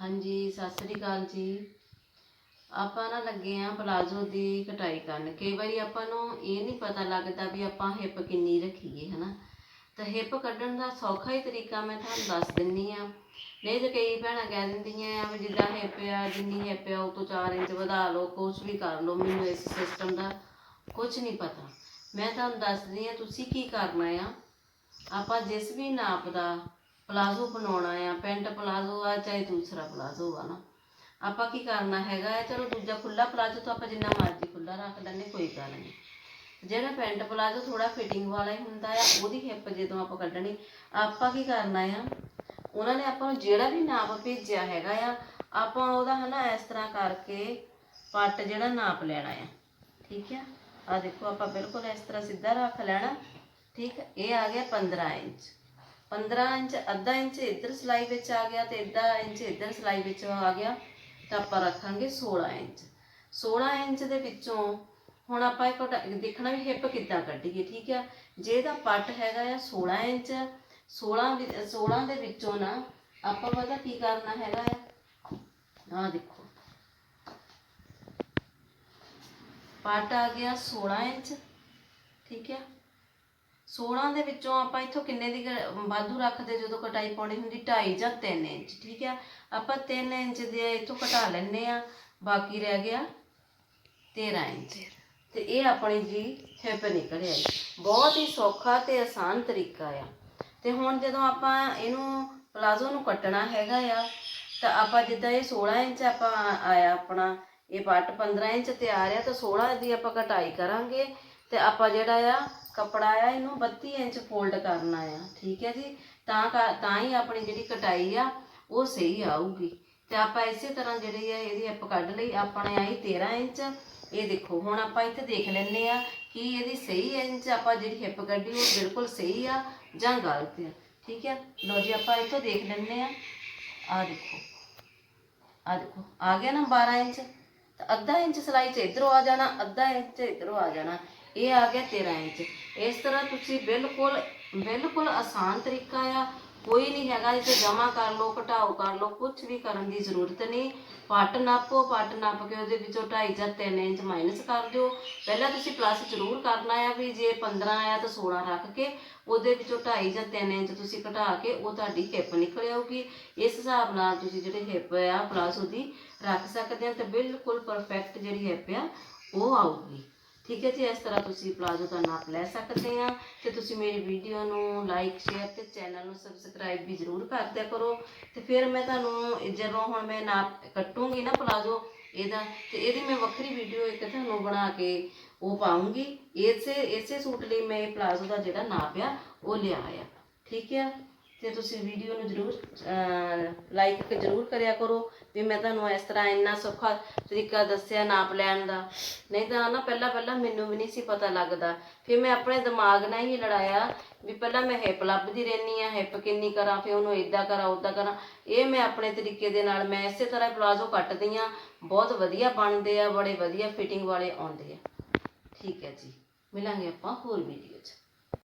ਹਾਂਜੀ, ਸਤਿ ਸ੍ਰੀ ਅਕਾਲ ਜੀ। ਆਪਾਂ ਨਾ ਲੱਗੇ ਆ ਪਲਾਜ਼ੋ ਦੀ ਕਟਾਈ ਕਰਨ। ਕਈ ਵਾਰੀ ਆਪਾਂ ਨੂੰ ਇਹ ਨਹੀਂ ਪਤਾ ਲੱਗਦਾ ਵੀ ਆਪਾਂ ਹਿੱਪ ਕਿੰਨੀ ਰੱਖੀਏ, ਹਨਾ? ਤਾਂ ਹਿੱਪ ਕੱਢਣ ਦਾ ਸੌਖਾ ਹੀ ਤਰੀਕਾ ਮੈਂ ਤੁਹਾਨੂੰ ਦੱਸ ਦਿੰਨੀ ਆ। ਨਹੀਂ ਤਾਂ ਕਈ ਭੈਣਾਂ ਕਹਿ ਦਿੰਦੀਆਂ ਆ ਵੀ ਜਿੱਦਾਂ ਹਿੱਪ ਆ, ਜਿੰਨੀ ਹਿੱਪ ਆ, ਉਹ ਤੋਂ 4 ਇੰਚ ਵਧਾ ਲਓ ਕੁਝ ਵੀ ਕਰ ਲਓ, ਮੈਨੂੰ ਇਸ ਸਿਸਟਮ ਦਾ ਕੁਝ ਨਹੀਂ ਪਤਾ। ਮੈਂ ਤੁਹਾਨੂੰ ਦੱਸਦੀ ਆ, ਤੁਸੀਂ ਕੀ ਕਰਨਾ ਆ? ਆਪਾਂ ਜਿਸ ਵੀ ਨਾਪ ਦਾ ਪਲਾਜ਼ੋ ਬਣਾਉਣਾ ਆ, ਪੈਂਟ ਪਲਾਜ਼ੋ ਆ ਚਾਹੇ ਦੂਸਰਾ ਪਲਾਜ਼ੋ ਆ ਨਾ। ਆਪਾਂ ਕੀ ਕਰਨਾ ਹੈਗਾ ਹੈ ਚਲੋ ਦੂਜਾ ਖੁੱਲਾ ਪਲਾਜ਼ੋ ਤਾਂ ਆਪਾਂ ਜਿੰਨਾ ਮਰਜ਼ੀ ਖੁੱਲਾ ਰੱਖ ਲੈਂਦੇ, ਕੋਈ ਗੱਲ ਨਹੀਂ। ਜਿਹੜਾ ਪੈਂਟ ਪਲਾਜ਼ੋ ਥੋੜਾ ਫਿਟਿੰਗ ਵਾਲਾ ਹੀ ਹੁੰਦਾ ਆ, ਉਹਦੀ ਹਿੱਪ ਜਦੋਂ ਆਪਾਂ ਕੱਢਣੀ, ਆਪਾਂ ਕੀ ਕਰਨਾ ਆ, ਉਹਨਾਂ ਨੇ ਆਪਾਂ ਨੂੰ ਜਿਹੜਾ ਵੀ ਨਾਪ ਭੇਜਿਆ ਹੈਗਾ ਆ, ਆਪਾਂ ਉਹਦਾ ਹਨਾ ਇਸ ਤਰ੍ਹਾਂ ਕਰਕੇ ਪੱਟ ਜਿਹੜਾ ਨਾਪ ਲੈਣਾ ਆ। ਠੀਕ ਆ? ਆ ਦੇਖੋ, ਆਪਾਂ ਬਿਲਕੁਲ ਇਸ ਤਰ੍ਹਾਂ ਸਿੱਧਾ ਰੱਖ ਲੈਣਾ। ਠੀਕ, ਇਹ ਆ ਗਿਆ 15 ਇੰਚ। 15 ਇੰਚ, ਅੱਧਾ ਇੰਚ ਇੱਧਰ ਸਲਾਈ ਵਿੱਚ ਆ ਗਿਆ ਤੇ ਅੱਧਾ ਇੰਚ ਇੱਧਰ ਸਲਾਈ ਵਿੱਚ ਆ ਗਿਆ। ਤਾਂ ਆਪਾਂ ਰੱਖਾਂਗੇ 16 ਇੰਚ। 16 ਇੰਚ ਦੇ ਵਿੱਚੋਂ ਹੁਣ ਆਪਾਂ ਇੱਕ ਦੇਖਣਾ ਵੀ ਹਿੱਪ ਕਿੱਦਾਂ ਕੱਢੀਏ, ਠੀਕ ਆ? ਜੇ ਦਾ ਪੱਟ ਹੈਗਾ ਆ 16 ਇੰਚ 16 ਵੀ- 16 ਦੇ ਵਿੱਚੋਂ ਨਾ ਆਪਾਂ ਪਤਾ ਕੀ ਕਰਨਾ ਹੈਗਾ ਆ? ਆਹ ਦੇਖੋ। ਪੱਟ ਆ ਗਿਆ 16 ਇੰਚ, ਠੀਕ ਆ? 16 ਦੇ ਵਿੱਚੋਂ ਆਪਾਂ ਇੱਥੋਂ ਕਿੰਨੇ ਦੀ ਕ- ਵਾਧੂ ਰੱਖਦੇ ਜਦੋਂ ਕਟਾਈ ਪਾਉਣੀ ਹੁੰਦੀ? 2.5 ਜਾਂ 3 ਇੰਚ, ਠੀਕ ਆ? ਆਪਾਂ 3 ਇੰਚ ਦੇ ਇੱਥੋਂ ਘਟਾ ਲੈਣੇ ਆ, ਬਾਕੀ ਰਹਿ ਗਿਆ 13 ਇੰਚ। ਤੇ ਇਹ ਆਪਣੀ ਜੀ ਹਿੱਪ ਨਿਕਲ ਆਈ। ਬਹੁਤ ਹੀ ਸੌਖਾ ਤੇ ਆਸਾਨ ਤਰੀਕਾ ਆ। ਤੇ ਹੁਣ ਜਦੋਂ ਆਪਾਂ ਇਹਨੂੰ ਪਲਾਜ਼ੋ ਨੂੰ ਕੱਟਣਾ ਹੈਗਾ ਆ, ਤਾਂ ਆਪਾਂ ਜਿੱਦਾਂ ਇਹ 16 ਇੰਚ ਆਪਾਂ ਆਇਆ ਆਪਣਾ, ਇਹ ਪੱਟ 15 ਇੰਚ ਤਿਆਰ ਆ, ਤਾਂ 16 ਦੀ ਆਪਾਂ ਕਟਾਈ ਕਰਾਂਗੇ। ਤੇ ਆਪਾਂ ਜਿਹੜਾ ਆ ਕੱਪੜਾ ਆ, ਇਹਨੂੰ 32 ਇੰਚ ਫੋਲਡ ਕਰਨਾ ਆ, ਠੀਕ ਹੈ ਜੀ? ਤਾਂ ਤਾਂ ਹੀ ਆਪਣੀ ਜਿਹੜੀ ਕਟਾਈ ਆ, ਉਹ ਸਹੀ ਆਊਗੀ। ਤੇ ਆਪਾਂ ਇਸੇ ਤਰ੍ਹਾਂ ਜਿਹੜੀ ਆ, ਇਹਦੀ ਹਿੱਪ ਕੱਢ ਲਈ, ਆਪਣੇ ਆਈ 13 ਇੰਚ। ਇਹ ਦੇਖੋ, ਹੁਣ ਆਪਾਂ ਇੱਥੇ ਦੇਖ ਲੈਂਦੇ ਆ ਕਿ ਇਹਦੀ ਸਹੀ ਇੰਚ ਆਪਾਂ ਜਿਹੜੀ ਹਿੱਪ ਕੱਢੀ, ਉਹ ਬਿਲਕੁਲ ਸਹੀ ਆ ਜਾਂ ਗਲਤ ਆ, ਠੀਕ ਹੈ? ਲੋ ਜੀ, ਆਪਾਂ ਇੱਥੋਂ ਦੇਖ ਲੈਂਦੇ ਆ। ਆ ਦੇਖੋ ਆ ਦੇਖੋ, ਆ ਗਿਆ ਨਾ 12 ਇੰਚ? ਤਾਂ ਅੱਧਾ ਇੰਚ ਸਲਾਈ ਚ ਇਧਰੋਂ ਆ ਜਾਣਾ, ਅੱਧਾ ਇੰਚ ਇਧਰੋਂ ਆ ਜਾਣਾ। ਇਹ ਆ ਗਿਆ 13 ਇੰਚ। ਇਸ ਤਰ੍ਹਾਂ ਤੁਸੀਂ ਬਿਲਕੁਲ ਬਿਲਕੁਲ ਆਸਾਨ ਤਰੀਕਾ ਆ। ਕੋਈ ਨਹੀਂ ਹੈਗਾ ਜਿੱਥੇ ਜਮਾ ਕਰ ਲਓ, ਘਟਾਓ ਕਰ ਲਓ ਕੁਝ ਵੀ ਕਰਨ ਦੀ ਜ਼ਰੂਰਤ ਨਹੀਂ। ਪੱਟ ਨਾਪੋ, ਪੱਟ ਨਾਪ ਕੇ ਉਹਦੇ ਵਿੱਚੋਂ 2.5 ਜਾਂ 3 ਇੰਚ ਮਾਈਨਸ ਕਰ ਦਿਓ। ਪਹਿਲਾਂ ਤੁਸੀਂ ਪਲੱਸ ਜ਼ਰੂਰ ਕਰਨਾ ਆ ਵੀ ਜੇ 15 ਆਇਆ ਤਾਂ 16 ਰੱਖ ਕੇ ਉਹਦੇ ਵਿੱਚੋਂ 2.5 ਜਾਂ 3 ਇੰਚ ਤੁਸੀਂ ਘਟਾ ਕੇ ਉਹ ਤੁਹਾਡੀ ਹਿੱਪ ਨਿਕਲ ਆਊਗੀ। ਇਸ ਹਿਸਾਬ ਨਾਲ ਤੁਸੀਂ ਜਿਹੜੇ ਹਿੱਪ ਆ ਪਲੱਸ ਉਹਦੀ ਰੱਖ ਸਕਦੇ ਆ ਤੇ ਬਿਲਕੁਲ ਪਰਫੈਕਟ ਜਿਹੜੀ ਹਿੱਪ ਆ, ਉਹ ਆਊਗੀ। ਠੀਕ ਹੈ ਜੀ, ਇਸ ਤਰ੍ਹਾਂ ਤੁਸੀਂ ਪਲਾਜ਼ੋ ਦਾ ਨਾਪ ਲੈ ਸਕਦੇ ਆ ਤੇ ਤੁਸੀਂ ਮੇਰੀ ਵੀਡੀਓ ਨੂੰ ਲਾਈਕ ਸ਼ੇਅਰ ਤੇ ਚੈਨਲ ਨੂੰ ਸਬਸਕ੍ਰਾਈਬ ਵੀ ਜ਼ਰੂਰ ਕਰ ਦਿਆ ਕਰੋ। ਤੇ ਫਿਰ ਮੈਂ ਤੁਹਾਨੂੰ ਜਦੋਂ ਹੁਣ ਮੈਂ ਨਾਪ ਕੱਟੂੰਗੀ ਨਾ ਪਲਾਜ਼ੋ ਇਹਦਾ, ਤੇ ਇਹਦੀ ਮੈਂ ਵੱਖਰੀ ਵੀਡੀਓ ਇੱਕ ਤੁਹਾਨੂੰ ਬਣਾ ਕੇ ਉਹ ਪਾਉਂਗੀ। ਇਸੇ ਇਸੇ ਸੂਟ ਲਈ ਮੈਂ ਇਹ ਪਲਾਜ਼ੋ ਦਾ ਜਿਹੜਾ ਨਾਪ ਆ, ਉਹ ਲਿਆ ਆ। ਠੀਕ ਹੈ ਤੇ ਤੁਸੀਂ ਵੀਡੀਓ ਨੂੰ ਜ਼ਰੂਰ ਲਾਈਕ ਜ਼ਰੂਰ ਕਰਿਆ ਕਰੋ ਵੀ ਮੈਂ ਤੁਹਾਨੂੰ ਇਸ ਤਰ੍ਹਾਂ ਇੰਨਾ ਸੌਖਾ ਤਰੀਕਾ ਦੱਸਿਆ ਨਾਪ ਲੈਣ ਦਾ। ਨਹੀਂ ਤਾਂ ਨਾ ਪਹਿਲਾਂ ਪਹਿਲਾਂ ਮੈਨੂੰ ਵੀ ਨਹੀਂ ਸੀ ਪਤਾ ਲੱਗਦਾ। ਫਿਰ ਮੈਂ ਆਪਣੇ ਦਿਮਾਗ ਨਾਲ ਹੀ ਲੜਾਇਆ ਵੀ ਪਹਿਲਾਂ ਮੈਂ ਹਿੱਪ ਲੱਭਦੀ ਰਹਿਨੀ ਆ ਹਿੱਪ ਕਿੰਨੀ ਕਰਾਂ, ਫਿਰ ਉਹਨੂੰ ਇਦਾਂ ਕਰਾਂ ਉਦਾਂ ਕਰਾਂ। ਇਹ ਮੈਂ ਆਪਣੇ ਤਰੀਕੇ ਦੇ ਨਾਲ ਮੈਂ ਇਸੇ ਤਰ੍ਹਾਂ ਪਲਾਜ਼ੋ ਕੱਟਦੀ ਆ ਬਹੁਤ ਵਧੀਆ ਬਣਦੇ ਆ, ਬੜੇ ਵਧੀਆ ਫਿਟਿੰਗ ਵਾਲੇ ਆਉਂਦੇ ਆ। ਠੀਕ ਹੈ ਜੀ। ਮਿਲਾਂਗੇ ਆਪਾਂ ਹੋਰ ਵੀਡੀਓ 'ਚ।